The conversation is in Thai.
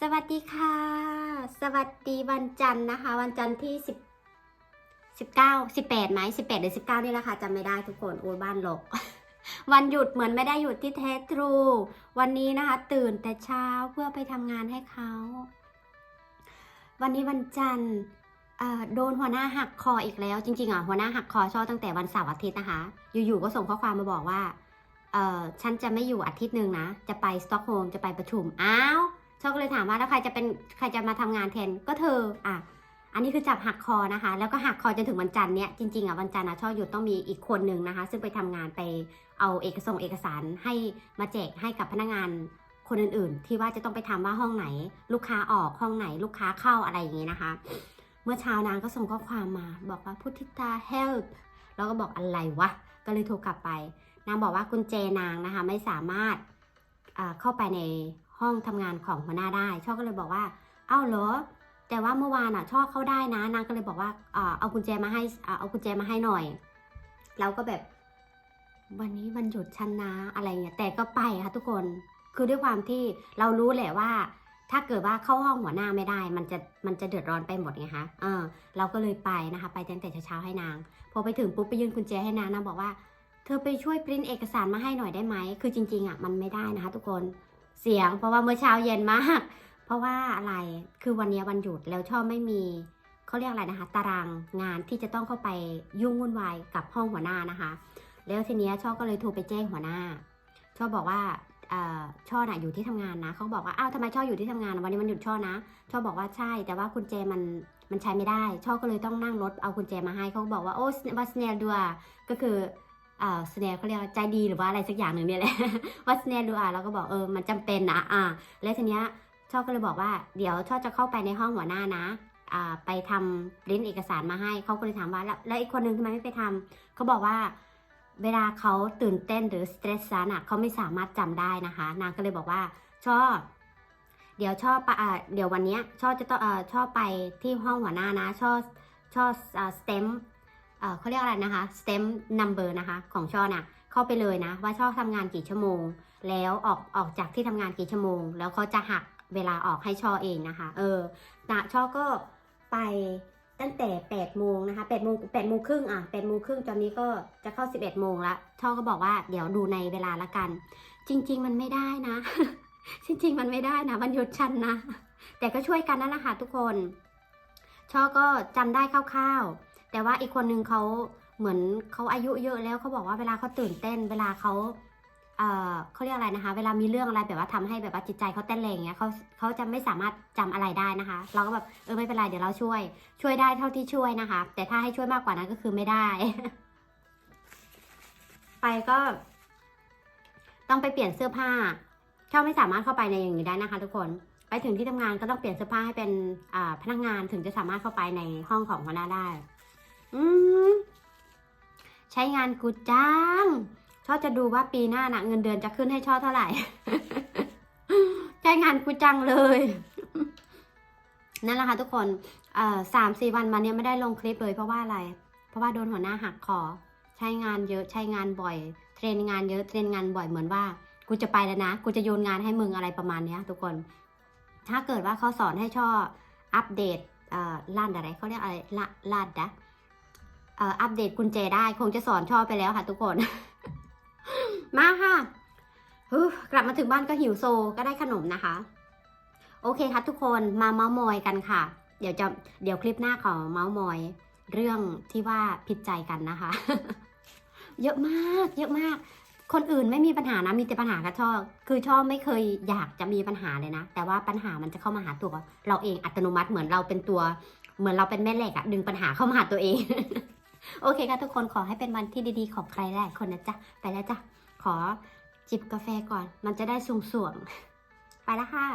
สวัสดีค่ะ สวัสดีวันจันทร์นะคะ วันจันทร์ที่สิบสิบเก้าสิบแปดไหมสิบแปดหรือสิบเก้านี่แหละค่ะจำไม่ได้ทุกคนโอ้บ้านหลกวันหยุดเหมือนไม่ได้หยุดที่แท้ทรู วันนี้นะคะ ตื่นแต่เช้าเพื่อไปทำงานให้เขา วันนี้วันจันทร์โดนหัวหน้าหักคออีกแล้ว จริงๆอะหัวหน้าหักคอชอบตั้งแต่วันเสาร์อาทิตย์นะคะ อยู่ๆก็ส่งข้อความมาบอกว่าเออฉันจะไม่อยู่อาทิตย์หนึ่งนะ จะไปสต็อกโฮล์มจะไปประชุมอ้าว ชอก็เลยถามว่าแล้วใครจะเป็นใครจะมาทำงานแทนก็เธออะอันนี้คือจับหักคอนะคะ แล้วก็หักคอจนถึงวันจันทร์เนี้ยจริงๆอะวันจันทร์อะชอหยุดต้องมีอีกคนหนึ่งนะคะ ซึ่งไปทำงานไปเอาเอกสงเอกสารให้มาแจกให้กับพนักงานคนอื่นๆ ที่ว่าจะต้องไปทำว่าห้องไหน ลูกค้าออกห้องไหน ลูกค้าเข้าอะไรอย่างงี้นะคะ เมื่อเช้านางก็ส่งข้อความมา บอกว่าพุทธิตา help แล้วก็บอกอะไรวะก็เลยโทรกลับไป นางบอกว่ากุญแจนางนะคะ ไม่สามารถอ่าเข้าไปใน ห้องทำงานของหัวหน้าได้ ช่อก็เลยบอกว่า เอ้าเหรอ แต่ว่าเมื่อวานอะช่อเข้าได้นะ นางก็เลยบอกว่าอเอากุญแจมาให้เอากุญแจมาให้หน่อย เราก็แบบ วันนี้วันหยุดชันนะอะไรเงี้ยแต่ก็ไปค่ะทุกคน คือด้วยความที่เรารู้แหละว่า ถ้าเกิดว่าเข้าห้องหัวหน้าไม่ได้ มันจะมันจะเดือดร้อนไปหมดไงคะเออ เราก็เลยไปนะคะ ไปตั้งแต่เช้าๆให้นาง พอไปถึงปุ๊บไปยื่นกุญแจให้นางนางบอกว่าเธอไปช่วยปริ้นเอกสารมาให้หน่อยได้ไหม คือจริงๆอะมันไม่ได้นะคะทุกคน เสียง เพราะว่าเมื่อเช้าเย็นมาก เพราะว่าอะไรคือวันนี้วันหยุดแล้วชอบไม่มีเขาเรียกอะไรนะคะ ตารางงานที่จะต้องเข้าไปยุ่งวุ่นวายกับห้องหัวหน้านะคะ แล้วทีเนี้ยชอบก็เลยโทรไปแจ้งหัวหน้า ชอบบอกว่าเอ่อช่อน่ะอยู่ที่ทำงานนะเขาบอกว่าอ้าวทำไมช่ออยู่ที่ทำงาน วันนี้มันหยุดช่อนะ ช่อบอกว่าใช่ แต่ว่ากุญแจมันมันใช้ไม่ได้ ช่อก็เลยต้องนั่งรถเอากุญแจมาให้เขาบอกว่าโอ้วัสเนียดัวก็คือ สเนียเขาเรียกว่าใจดีหรือว่าอะไรสักอย่างหนึ่งเนี่ยแหละวัสเนียดัวแล้วก็บอกเออมันจำเป็นนะอ่าแล้วทีเนี้ยช่อก็เลยบอกว่าเดี๋ยวช่อจะเข้าไปในห้องหัวหน้านะอ่าไปทำริ้นเอกสารมาให้เขาก็เลยถามว่าแล้วแล้วอีกคนนึงทำไมไม่ไปทำเขาบอกว่าเวลาเขาตื่นเต้นหรือสเตรสซะน่ะเขาไม่สามารถจำได้นะคะ นางก็เลยบอกว่าชอเดี๋ยวชอปะอ่าเดี๋ยววันเนี้ยชอจะต้องเอ่อชอไปที่ห้องหัวหน้านะชอบชอบเอ่อ stem เขาเรียกอะไรนะคะ stem number นะคะของช่อน่ะเข้าไปเลยนะ ว่าชอบทำงานกี่ชั่วโมง แล้วออกออกจากที่ทำงานกี่ชั่วโมง แล้วเขาจะหักเวลาออกให้ช่อเองนะคะ เออนะช่อก็ไปตั้งแต่8โมงนะคะ8โมง8โมงครึ่งอะ8โมงครึ่งตอนนี้ก็จะเข้า 11โมงละช่อก็บอกว่าเดี๋ยวดูในเวลาละกัน จริง ๆ มันไม่ได้นะ จริง ๆ มันไม่ได้นะมันหยุดชันนะ แต่ก็ช่วยกันนั่นแหละค่ะทุกคน ช่อก็จำได้คร่าวๆ แต่ว่าอีกคนนึงเขาเหมือนเขาอายุเยอะแล้วเขาบอกว่าเวลาเขาตื่นเต้น เวลาเขาเอ่อเขาเรียกอะไรนะคะ เวลามีเรื่องอะไรแบบว่าทำให้แบบว่าจิตใจเขาเต้นแรงอย่างเงี้ยเขาเขาจะไม่สามารถจำอะไรได้นะคะ เราก็แบบเออไม่เป็นไรเดี๋ยวเราช่วย ช่วยได้เท่าที่ช่วยนะคะ แต่ถ้าให้ช่วยมากกว่านั้นก็คือไม่ได้ ไปก็ ต้องไปเปลี่ยนเสื้อผ้าเขาไม่สามารถเข้าไปในอย่างนี้ได้นะคะ ทุกคนไปถึงที่ทำงานก็ต้องเปลี่ยนเสื้อผ้าให้เป็นอ่าพนักงานถึงจะสามารถเข้าไปในห้องของหัวหน้าได้ อืมใช้งานกูจ้างชอบจะดูว่าปีหน้านะเงินเดือนจะขึ้นให้ช่อเท่าไหร่ ใช้งานกูจังเลย นั่นแหละค่ะทุกคนเอ่อสามสี่วันมาเนี้ยไม่ได้ลงคลิปเลยเพราะว่าอะไร เพราะว่าโดนหัวหน้าหักคอใช้งานเยอะใช้งานบ่อย เทรนงานเยอะเทรนงานบ่อยเหมือนว่า กูจะไปแล้วนะ กูจะโยนงานให้มึงอะไรประมาณเนี้ย ทุกคน ถ้าเกิดว่าเขาสอนให้ช่ออัปเดตเอ่อลั่นอะไรเขาเรียกอะไรละลั่นนะเอัปเดตกุญแจได้ คงจะสอนช่อไปแล้วค่ะทุกคน มาค่ะกลับมาถึงบ้านก็หิวโซก็ได้ขนมนะคะ โอเคค่ะทุกคนมาเมาส์มอยกันค่ะ เดี๋ยวจะเดี๋ยวคลิปหน้าขอเมาส์มอย เรื่องที่ว่าผิดใจกันนะคะ เยอะมาก เยอะมาก คนอื่นไม่มีปัญหานะมีแต่ปัญหากับช่อคือช่อไม่เคยอยากจะมีปัญหาเลยนะ แต่ว่าปัญหามันจะเข้ามาหาตัวเราเองอัตโนมัติเหมือนเราเป็นตัว เหมือนเราเป็นแม่เหล็กอะดึงปัญหาเข้ามาหาตัวเอง โอเคค่ะทุกคนขอให้เป็นวันที่ดีๆ ของใครหลายคนนะจ๊ะ ไปแล้วจ้ะ ขอจิบกาแฟก่อน มันจะได้สูงส่วงๆไปแล้วค่ะ